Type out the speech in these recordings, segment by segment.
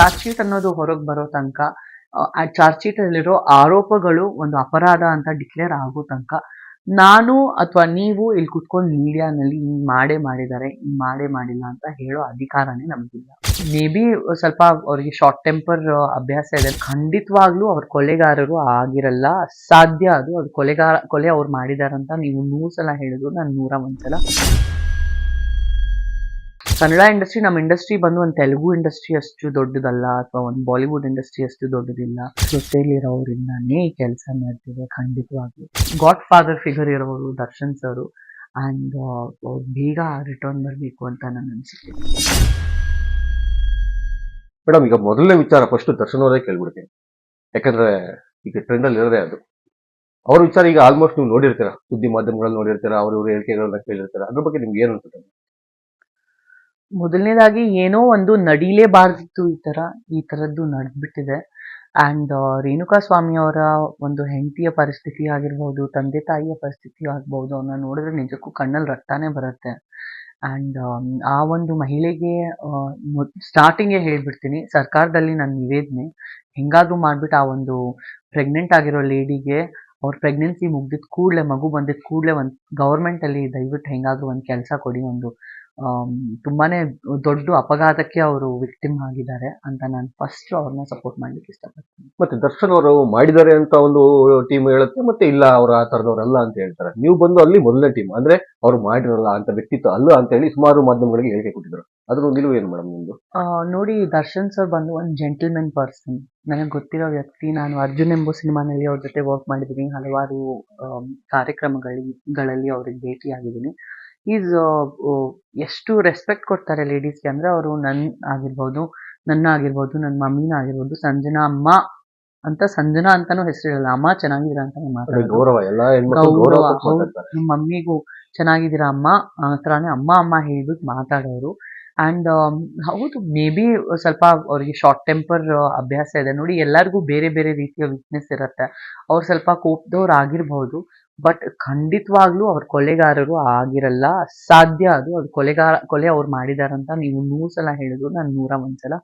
Charge sheet ಅನ್ನೋದು ಹೊರಗೆ ಬರೋ ತನಕ, ಆ ಚಾರ್ಜ್ ಶೀಟ್ ಅಲ್ಲಿರೋ ಆರೋಪಗಳು ಒಂದು ಅಪರಾಧ ಅಂತ ಡಿಕ್ಲೇರ್ ಆಗೋ ತನಕ ನಾನು ಅಥವಾ ನೀವು ಇಲ್ಲಿ ಕುತ್ಕೊಂಡು ಮೀಡಿಯಾನಲ್ಲಿ ಹಿಂಗ್ ಮಾಡೇ ಮಾಡಿದ್ದಾರೆ ಹಿಂಗ್ ಮಾಡೇ ಮಾಡಿಲ್ಲ ಅಂತ ಹೇಳೋ ಅಧಿಕಾರನೇ ನಮಗಿಲ್ಲ. ಮೇ ಬಿ ಸ್ವಲ್ಪ ಅವ್ರಿಗೆ ಶಾರ್ಟ್ ಟೆಂಪರ್ ಅಭ್ಯಾಸ ಇದೆ. ಖಂಡಿತವಾಗ್ಲೂ ಅವ್ರ ಕೊಲೆಗಾರರು ಆಗಿರಲ್ಲ. ಸಾಧ್ಯ ಅದು. ಅದು ಕೊಲೆಗಾರ, ಕೊಲೆ ಅವ್ರು ಮಾಡಿದಾರಂತ ನೀವು ನೂರು ಸಲ ಹೇಳಿದ್ರು, ನಾನು ನೂರ ಒಂದ್ಸಲ ಕನ್ನಡ ಇಂಡಸ್ಟ್ರಿ ನಮ್ಮ ಇಂಡಸ್ಟ್ರಿ ಬಂದು ಒಂದು ತೆಲುಗು ಇಂಡಸ್ಟ್ರಿ ಅಷ್ಟು ದೊಡ್ಡದಲ್ಲ, ಅಥವಾ ಒಂದು ಬಾಲಿವುಡ್ ಇಂಡಸ್ಟ್ರಿ ಅಷ್ಟು ದೊಡ್ಡದಿಲ್ಲ. ಜೊತೆಲಿರೋರಿಂದಾನೇ ಕೆಲಸ ಮಾಡ್ತಿದೆ ಖಂಡಿತವಾಗಿ ಗಾಡ್ ಫಾದರ್ ಫಿಗರ್ ಇರೋರು ದರ್ಶನ್ ಸರ್ ಆ್ಯಂಡ್ ಅವ್ರು ಬೇಗ ರಿಟರ್ನ್ ಬರಬೇಕು ಅಂತ ನನ್ನ ಅನಿಸಿಕೆ. ಮೇಡಮ್, ಈಗ ಮೊದಲನೇ ವಿಚಾರ ಫಸ್ಟ್ ದರ್ಶನ್ ಅವರೇ ಕೇಳ್ಬಿಡ್ತೀನಿ. ಯಾಕಂದ್ರೆ ಈಗ ಟ್ರೆಂಡ್ ಅಲ್ಲಿ ಇರೋದೇ ಅದು. ಅವ್ರ ವಿಚಾರ ಈಗ ಆಲ್ಮೋಸ್ಟ್ ನೀವು ನೋಡಿರ್ತೀರ, ಸುದ್ದಿ ಮಾಧ್ಯಮಗಳಲ್ಲಿ ನೋಡಿರ್ತೀರ, ಅವ್ರ ಇವ್ರ ಹೇಳಿಕೆಗಳನ್ನ ಕೇಳಿರ್ತೀರ, ಅದ್ರ ಬಗ್ಗೆ ನಿಮ್ಗೆ ಏನು ಅನ್ಸುತ್ತೆ? ಮೊದಲನೇದಾಗಿ ಏನೋ ಒಂದು ನಡೀಲೇಬಾರ್ದಿತ್ತು ಈ ಥರ, ಈ ಥರದ್ದು ನಡೆದ್ಬಿಟ್ಟಿದೆ. ಆ್ಯಂಡ್ ರೇಣುಕಾ ಸ್ವಾಮಿ ಅವರ ಒಂದು ಹೆಂಡತಿಯ ಪರಿಸ್ಥಿತಿ ಆಗಿರ್ಬೋದು, ತಂದೆ ತಾಯಿಯ ಪರಿಸ್ಥಿತಿ ಆಗ್ಬೋದು ಅವನ್ನ ನೋಡಿದ್ರೆ ನಿಜಕ್ಕೂ ಕಣ್ಣಲ್ಲಿ ರಕ್ತನೇ ಬರುತ್ತೆ. ಆ್ಯಂಡ್ ಆ ಒಂದು ಮಹಿಳೆಗೆ ಸ್ಟಾರ್ಟಿಂಗೇ ಹೇಳ್ಬಿಡ್ತೀನಿ, ಸರ್ಕಾರದಲ್ಲಿ ನನ್ನ ನಿವೇದನೆ, ಹೆಂಗಾದ್ರೂ ಮಾಡಿಬಿಟ್ಟು ಆ ಒಂದು ಪ್ರೆಗ್ನೆಂಟ್ ಆಗಿರೋ ಲೇಡಿಗೆ ಅವ್ರ ಪ್ರೆಗ್ನೆನ್ಸಿ ಮುಗ್ದಿದ್ದ ಕೂಡಲೇ, ಮಗು ಬಂದಿದ್ದ ಕೂಡಲೇ ಒಂದು ಗೌರ್ಮೆಂಟಲ್ಲಿ ದಯವಿಟ್ಟು ಹೆಂಗಾದ್ರೂ ಒಂದು ಕೆಲಸ ಕೊಡಿ ಒಂದು ತುಂಬಾನೇ ದೊಡ್ಡ ಅಪಘಾತಕ್ಕೆ ಅವರು ವಿಕ್ಟಿಮ್ ಆಗಿದ್ದಾರೆ ಅಂತ ನಾನು ಫಸ್ಟ್ ಅವ್ರನ್ನ ಸಪೋರ್ಟ್ ಮಾಡ್ಲಿಕ್ಕೆ ಇಷ್ಟಪಡ್ತೀನಿ. ಮತ್ತೆ ದರ್ಶನ್ ಅವರು ಮಾಡಿದ್ದಾರೆ ಅಂತ ಒಂದು ಟೀಮ್ ಹೇಳುತ್ತೆ ಮತ್ತೆ ಇಲ್ಲ ಅವರು ಆ ತರದವ್ರಲ್ಲ ಅಂತ ಹೇಳ್ತಾರೆ. ನೀವು ಬಂದು ಅಲ್ಲಿ ಮೊದಲನೇ ಟೀಮ್ ಅಂದ್ರೆ ಅವ್ರು ಮಾಡಿರಲ್ಲ ಅಂತ ವ್ಯಕ್ತಿತ್ವ ಅಲ್ಲ ಅಂತ ಹೇಳಿ ಸುಮಾರು ಮಾಧ್ಯಮಗಳಿಗೆ ಹೇಳಿಕೆ ಕೊಟ್ಟಿದ್ರು. ಅದ್ರ ನಿಲುವು ಏನು ಮೇಡಮ್ ನಿಮ್ದು? ನೋಡಿ ದರ್ಶನ್ ಸರ್ ಬಂದು ಒಂದು ಜೆಂಟಲ್ಮೆನ್ ಪರ್ಸನ್ ನನಗೆ ಗೊತ್ತಿರೋ ವ್ಯಕ್ತಿ ನಾನು ಅರ್ಜುನ್ ಎಂಬ ಸಿನಿಮಾನಲ್ಲಿ ಅವ್ರ ಜೊತೆ ವರ್ಕ್ ಮಾಡಿದ್ದೀನಿ ಹಲವಾರು ಕಾರ್ಯಕ್ರಮಗಳಲ್ಲಿ ಗಳಲ್ಲಿ ಅವ್ರಿಗೆ ಭೇಟಿಯಾಗಿದ್ದೀನಿ. ಈಸ್ ಎಷ್ಟು ರೆಸ್ಪೆಕ್ಟ್ ಕೊಡ್ತಾರೆ ಲೇಡೀಸ್ಗೆ ಅಂದ್ರೆ ಅವರು ನನ್ ಆಗಿರ್ಬೋದು ನನ್ನ ಆಗಿರ್ಬೋದು ನನ್ನ ಮಮ್ಮಿನ ಆಗಿರ್ಬೋದು ಸಂಜನಾ ಅಮ್ಮ ಅಂತ ಸಂಜನಾ ಅಂತಾನೂ ಹೆಸರಿರಲ್ಲ ಅಮ್ಮ ಚೆನ್ನಾಗಿದ್ದೀರಾ ಅಂತಾನೆ ಮಾತಾಡೋದು. ನಿಮ್ಮ. ಮಮ್ಮಿಗೂ ಚೆನ್ನಾಗಿದ್ದೀರಾ ಅಮ್ಮ? ಆ ಥರಾನೇ ಅಮ್ಮ ಅಮ್ಮ ಹೇಳ್ಬಿಟ್ಟು ಮಾತಾಡೋರು. ಆ್ಯಂಡ್ ಹೌದು ಮೇ ಬಿ ಸ್ವಲ್ಪ ಅವ್ರಿಗೆ ಶಾರ್ಟ್ ಟೆಂಪರ್ ಅಭ್ಯಾಸ ಇದೆ. ನೋಡಿ ಎಲ್ಲರಿಗೂ ಬೇರೆ ಬೇರೆ ರೀತಿಯ ವೀಕ್ನೆಸ್ ಇರುತ್ತೆ. ಅವ್ರು ಸ್ವಲ್ಪ ಕೋಪದವ್ರು ಆಗಿರ್ಬೋದು ಬಟ್ ಖಂಡಿತವಾಗ್ಲೂ ಅವ್ರ ಕೊಲೆಗಾರರು ಆಗಿರಲ್ಲ. ಸಾಧ್ಯ ಅದು. ಅದು ಕೊಲೆಗಾರ ಕೊಲೆ ಅವ್ರು ಮಾಡಿದಾರಂತ ನೀವು ನೂರು ಸಲ ಹೇಳಿದ್ರು. ನಾನು ನೂರ ಒಂದ್ಸಲ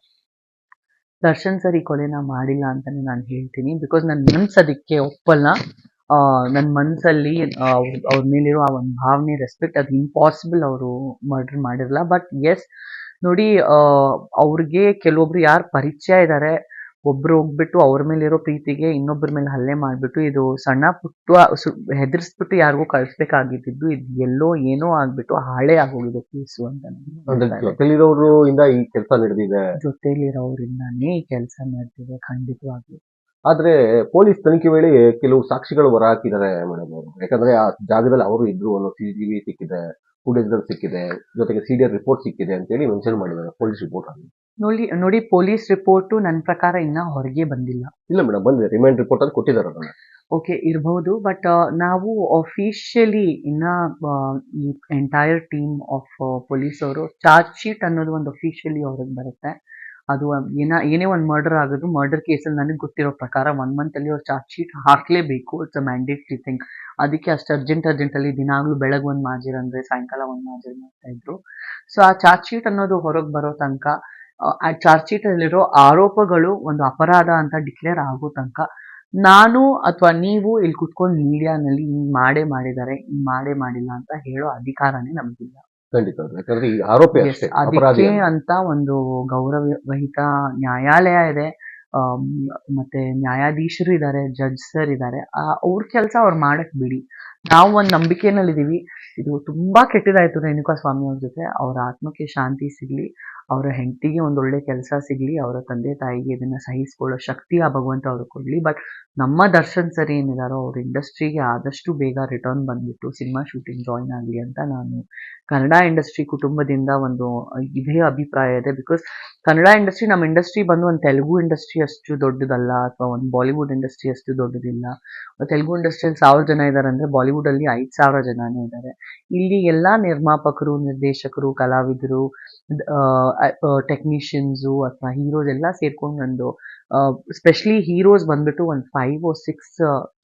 ದರ್ಶನ್ ಸರ್ ಈ ಕೊಲೆನ ಮಾಡಿಲ್ಲ ಅಂತಾನೆ ನಾನು ಹೇಳ್ತೀನಿ. ಬಿಕಾಸ್ ನನ್ನ ಮನ್ಸು ಅದಕ್ಕೆ ಒಪ್ಪಲ್ಲ. ನನ್ನ ಮನಸ್ಸಲ್ಲಿ ಅವ್ರ ಮೇಲಿರೋ ಆ ಒಂದು ಭಾವನೆ ರೆಸ್ಪೆಕ್ಟ್ ಅದು ಇಂಪಾಸಿಬಲ್ ಅವರು ಮರ್ಡರ್ ಮಾಡಿರಲ್ಲ. ಬಟ್ ಎಸ್ ನೋಡಿ ಅವ್ರಿಗೆ ಕೆಲವೊಬ್ರು ಯಾರು ಪರಿಚಯ ಇದ್ದಾರೆ ಒಬ್ರು ಹೋಗ್ಬಿಟ್ಟು ಅವ್ರ ಮೇಲಿರೋ ಪ್ರೀತಿಗೆ ಇನ್ನೊಬ್ಬರ ಮೇಲೆ ಹಲ್ಲೆ ಮಾಡ್ಬಿಟ್ಟು ಇದು ಸಣ್ಣ ಪುಟ್ಟ ಹೆದರ್ಸ್ಬಿಟ್ಟು ಯಾರಿಗೂ ಕಳಿಸ್ಬೇಕಾಗಿದ್ದು ಇದು ಎಲ್ಲೋ ಏನೋ ಆಗ್ಬಿಟ್ಟು ಹಾಳೆ ಆಗೋಗಿದೆ ಕೇಸು ಅಂತ ಜೊತೆಲಿರೋರು ಇಂದ ಈ ಕೆಲಸ ನಡೆದಿದೆ? ಜೊತೆಲಿರೋರಿಂದಾನೇ ಈ ಕೆಲಸ ಮಾಡ್ತಿದೆ ಖಂಡಿತವಾಗಿ ಆದ್ರೆ ಪೊಲೀಸ್ ತನಿಖೆ ವೇಳೆ ಕೆಲವು ಸಾಕ್ಷಿಗಳು ಹೊರ ಹಾಕಿದ್ದಾರೆ ಮೇಡಮ್ ಅವರು. ಯಾಕಂದ್ರೆ ಆ ಜಾಗದಲ್ಲಿ ಅವರು ಇದ್ರು ಅನ್ನೋ ವಿ ಸಿಕ್ಕಿದೆ ಫುಟೇಜ್ ಸಿಕ್ಕಿದೆ ಜೊತೆಗೆ ಸಿಡಿಆರ್ ರಿಪೋರ್ಟ್ ಸಿಕ್ಕಿದೆ ಅಂತ ಹೇಳಿ ಮೆನ್ಷನ್ ಮಾಡಿದ್ದಾರೆ ಪೊಲೀಸ್ ರಿಪೋರ್ಟ್ ಅಲ್ಲಿ. ನೋಡಿ ನೋಡಿ ಪೊಲೀಸ್ ರಿಪೋರ್ಟ್ ನನ್ನ ಪ್ರಕಾರ ಇನ್ನ ಹೊರಗೆ ಬಂದಿಲ್ಲ. ಇಲ್ಲ ಮೇಡಮ್ ಬಂದಿದೆ. ರಿಮೈಂಡ್ ರಿಪೋರ್ಟ್ ಅಲ್ಲಿ ಕೊಟ್ಟಿದ್ದಾರೆ ಅದನ್ನ. ಓಕೆ ಇರಬಹುದು ಬಟ್ ನಾವು ಅಫಿಷಿಯಲಿ ಇನ್ನ ಈ ಎಂಟೈರ್ ಟೀಮ್ ಆಫ್ ಪೊಲೀಸ್ ಅವರು ಚಾರ್ಜ್ ಶೀಟ್ ಅನ್ನೋದು ಒಂದು ಅಫಿಷಿಯಲಿ ಹೊರಗೆ ಬರುತ್ತೆ. ಅದು ಏನ ಏನೇ ಒಂದು ಮರ್ಡರ್ ಆಗೋದು ಮರ್ಡರ್ ಕೇಸಲ್ಲಿ ನನಗೆ ಗೊತ್ತಿರೋ ಪ್ರಕಾರ ಒನ್ ಮಂತಲ್ಲಿ ಅವ್ರು ಚಾರ್ಜ್ ಶೀಟ್ ಹಾಕ್ಲೇಬೇಕು. ಇಟ್ಸ್ ಅ ಮ್ಯಾಂಡೇಟ್ರಿ ಥಿಂಗ್ ಅದಕ್ಕೆ ಅಷ್ಟು ಅರ್ಜೆಂಟ್ ಅರ್ಜೆಂಟಲ್ಲಿ ದಿನಾಗ್ಲೂ ಬೆಳಗ್ಗೆ ಒಂದು ಮಾಜಿರ್ ಅಂದರೆ ಸಾಯಂಕಾಲ ಒಂದು ಮಾಜಿರ್ ಮಾಡ್ತಾ ಇದ್ರು. ಸೊ ಆ ಚಾರ್ಜ್ ಶೀಟ್ ಅನ್ನೋದು ಹೊರಗೆ ಬರೋ ತನಕ ಆ ಚಾರ್ಜ್ ಶೀಟ್ ಅಲ್ಲಿರೋ ಆರೋಪಗಳು ಒಂದು ಅಪರಾಧ ಅಂತ ಡಿಕ್ಲೇರ್ ಆಗೋ ತನಕ ನಾನು ಅಥವಾ ನೀವು ಇಲ್ಲಿ ಕುತ್ಕೊಂಡು ಮೀಡಿಯಾನಲ್ಲಿ ಹಿಂಗ್ ಮಾಡೇ ಮಾಡಿದ್ದಾರೆ ಹಿಂಗ್ ಮಾಡೇ ಮಾಡಿಲ್ಲ ಅಂತ ಹೇಳೋ ಅಧಿಕಾರನೇ ನಮಗಿಲ್ಲ. ಖಂಡಿತ. ಯಾಕಂದ್ರೆ ಈ ಆರೋಪಿ ಅಷ್ಟೇ ಅಪರಾಧಿ ಅದಕ್ಕೆ ಅಂತ ಒಂದು ಗೌರವರಹಿತ ನ್ಯಾಯಾಲಯ ಇದೆ. ಮತ್ತೆ ನ್ಯಾಯಾಧೀಶರು ಇದ್ದಾರೆ ಜಡ್ಜ್ ಸರ್ ಇದ್ದಾರೆ. ಅವ್ರ ಕೆಲಸ ಅವ್ರು ಮಾಡಕ್ ಬಿಡಿ. ನಾವು ಒಂದು ನಂಬಿಕೆನಲ್ಲಿದ್ದೀವಿ. ಇದು ತುಂಬಾ ಕೆಟ್ಟದಾಯ್ತು ರೇಣುಕಾ ಸ್ವಾಮಿ ಅವ್ರ ಜೊತೆ. ಅವ್ರ ಆತ್ಮಕ್ಕೆ ಶಾಂತಿ ಸಿಗ್ಲಿ. ಅವರ ಹೆಂಡತಿಗೆ ಒಳ್ಳೆ ಕೆಲಸ ಸಿಗಲಿ, ಅವರ ತಂದೆ ತಾಯಿಗೆ ಇದನ್ನ ಸಹಿಸಿಕೊಳ್ಳೋ ಶಕ್ತಿ ಆ ಭಗವಂತ ಅವ್ರಿಗೆ ಕೊಡಲಿ. ಬಟ್ ನಮ್ಮ ದರ್ಶನ್ ಸರ್ ಏನಿದಾರೋ ಅವ್ರ ಇಂಡಸ್ಟ್ರಿಗೆ ಆದಷ್ಟು ಬೇಗ ರಿಟರ್ನ್ ಬಂದ್ಬಿಟ್ಟು ಸಿನಿಮಾ ಶೂಟಿಂಗ್ ಜಾಯಿನ್ ಆಗಲಿ ಅಂತ ನಾನು ಕನ್ನಡ ಇಂಡಸ್ಟ್ರಿ ಕುಟುಂಬದಿಂದ ಒಂದು ಇದೇ ಅಭಿಪ್ರಾಯ ಇದೆ. ಬಿಕಾಸ್ ಕನ್ನಡ ಇಂಡಸ್ಟ್ರಿ ನಮ್ಮ ಇಂಡಸ್ಟ್ರಿ ಬಂದು ಒಂದು ತೆಲುಗು ಇಂಡಸ್ಟ್ರಿ ಅಷ್ಟು ದೊಡ್ಡದಲ್ಲ ಅಥವಾ ಒಂದು ಬಾಲಿವುಡ್ ಇಂಡಸ್ಟ್ರಿ ಅಷ್ಟು ದೊಡ್ಡದಿಲ್ಲ. ತೆಲುಗು ಇಂಡಸ್ಟ್ರಿಯಲ್ಲಿ ಸಾವಿರ ಜನ ಇದ್ದಾರೆ ಅಂದ್ರೆ ಬಾಲಿವುಡ್ ಅಲ್ಲಿ ಐದು ಸಾವಿರ ಜನನೇ ಇದ್ದಾರೆ ಇಲ್ಲಿ ಎಲ್ಲ ನಿರ್ಮಾಪಕರು, ನಿರ್ದೇಶಕರು, ಕಲಾವಿದರು ಟೆಕ್ನಿಷಿಯನ್ಸು ಅಥವಾ ಹೀರೋಸ್ ಎಲ್ಲ ಸೇರ್ಕೊಂಡು ಒಂದು ಸ್ಪೆಷಲಿ ಹೀರೋಸ್ ಬಂದ್ಬಿಟ್ಟು ಒಂದು five or six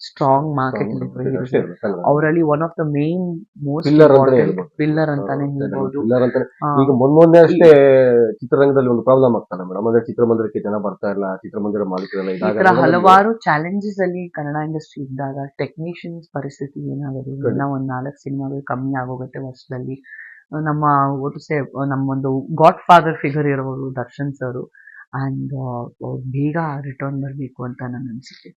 strong market ಅವರಲ್ಲಿ one of the main most. Pillar ಅಂತಾನೆ ಹೇಳ್ಬೋದು. ಈಗ ಮೊನ್ನೆ ಅಷ್ಟೇ ಚಿತ್ರರಂಗದಲ್ಲಿ ಒಂದು ಪ್ರಾಬ್ಲಮ್ ಆಗ್ತಾನೆ ಮೇಡಮ್. ಅಂದ್ರೆ ಚಿತ್ರಮಂದಿರಕ್ಕೆ ಜನ ಬರ್ತಾ ಇಲ್ಲ ಚಿತ್ರಮಂದಿರ ಮಾಲೀಕರೆಲ್ಲ ಇದಾಗ ಹಲವಾರು ಚಾಲೆಂಜಸ್ ಅಲ್ಲಿ ಕನ್ನಡ ಇಂಡಸ್ಟ್ರಿ ಇದ್ದಾಗ ಟೆಕ್ನಿಷಿಯನ್ಸ್ ಪರಿಸ್ಥಿತಿ ಏನಾಗೋದು? ನಾವು ಇನ್ನ ಒಂದ್ ನಾಲ್ಕು ಸಿನಿಮಾಗಳು ಕಮ್ಮಿ ಆಗೋಗುತ್ತೆ ವರ್ಷದಲ್ಲಿ. ನಮ್ಮ ಒಟ್ಟಿಸೆ ನಮ್ಮೊಂದು ಗಾಡ್ ಫಾದರ್ ಫಿಗರ್ ಇರೋರು ದರ್ಶನ್ ಸರ್. ಅಂಡ್ ಬೇಗ ರಿಟರ್ನ್ ಬರಬೇಕು ಅಂತ ನನ್ನ ಅನಿಸಿಕೆ